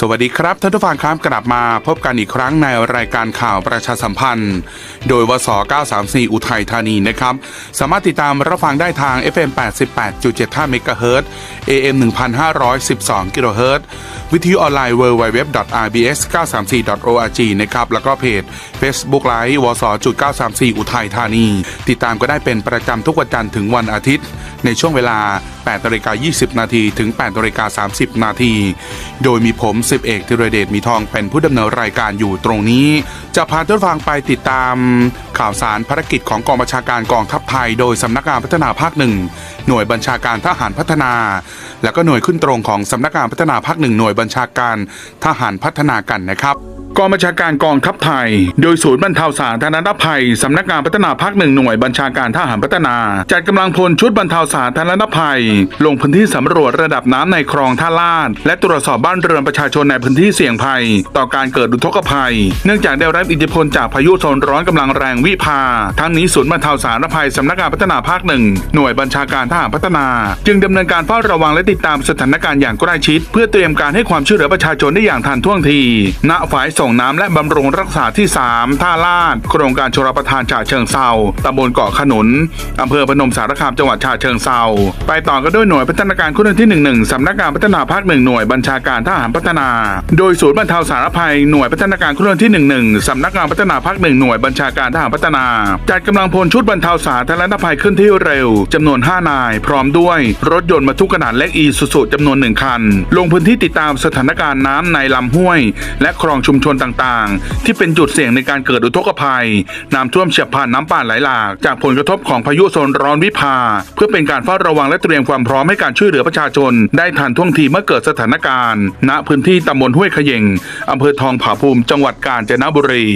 สวัสดีครับท่านผู้ฟังครับกลับมาพบกันอีกครั้งในรายการข่าวประชาสัมพันธ์ โดยวส 934 อุทัยธานีนะครับ สามารถติดตามรับฟังได้ทาง FM 88.75เมกะเฮิรต AM 1512กิโลเฮิรตวิทยุออนไลน์ www.rbs934.org นะครับแล้วก็เพจ Facebook Live วส 934 อุทัยธานี ติดตามก็ได้เป็นประจำทุกวันจันทร์ถึงวันอาทิตย์ ในช่วงเวลา8นาฬิกา20 นาทีถึง8นาฬิกา30 นาทีโดยมีผมสิบเอกธีรเดชมีทองเป็นผู้ดำเนินรายการอยู่ตรงนี้ จะพาท่านฟังไปติดตาม ข่าวสารภารกิจของกองบัญชาการกองทัพไทย โดยสำนักงานพัฒนาภาคหนึ่งหน่วยบัญชาการทหารพัฒนา แล้วก็หน่วยขึ้นตรงของสำนักงานพัฒนาภาคหนึ่งหน่วยบัญชาการทหารพัฒนากันนะครับ กองบัญชาการกองทัพไทย โดยศูนย์บรรเทาสาธารณภัย สำนักงานพัฒนาภาคหนึ่งหน่วยบัญชาการทหารพัฒนา จัดกำลังพลชุดบรรเทาสาธารณภัย ลงพื้นที่สำรวจระดับน้ำในคลองท่าลาด และตรวจสอบบ้านเรือนประชาชนในพื้นที่เสี่ยงภัย ต่อการเกิดอุทกภัย เนื่องจากได้รับอิทธิพลจากพายุโซนร้อนกำลังแรงวิภา ทั้งนี้ศูนย์บรรเทาสาธารณภัยสำนักงานพัฒนาภาคหนึ่งหน่วยบัญชาการทหารพัฒนา จึงดำเนินการเฝ้าระวังและติดตามสถานการณ์อย่างใกล้ชิด เพื่อเตรียมการให้ความช่วยเหลือประชาชนได้อย่างทันท่วงทีณฝ่ายสงน้ำและบำรุงรักษาที่ 3 ท่าลาด โครงการชลประทานฉะเชิงเซาตำบลเกาะขนุนอำเภอพนมสารคามจังหวัดฉะเชิงเซาไปต่อกันด้วยหน่วยพัฒนาการขึ้นที่ 11สำนักงานพัฒนาภาคหนึ่งหน่วยบัญชาการทหารพัฒนา โดยศูนย์บรรเทาสารภัยหน่วยพัฒนาการขึ้นที่ 11สำนักงานพัฒนาภาคหนึ่งหน่วยบัญชาการทหารพัฒนา จัดกำลังพลชุดบรรเทาสาธารณภัยขึ้นที่เร็วจำนวน 5 นาย พร้อมด้วยรถยนต์บรรทุกขนาดเล็กอีซูซูจำนวนหนึ่งคัน ลงพื้นที่ติดตามสถานการณ์น้ำในลำห้วย และคลองชุมชนต่างๆ ที่เป็นจุดเสี่ยงในการเกิดอุทกภัย น้ำท่วมเฉียบพลันน้ำป่าไหลหลากจากผลกระทบของพายุโซนร้อนวิภา เพื่อเป็นการเฝ้าระวังและเตรียมความพร้อมให้การช่วยเหลือประชาชน ได้ทันท่วงทีเมื่อเกิดสถานการณ์ ณพื้นที่ตำบลห้วยขยงอำเภอทองผาภูมิจังหวัดกาญจนบุรี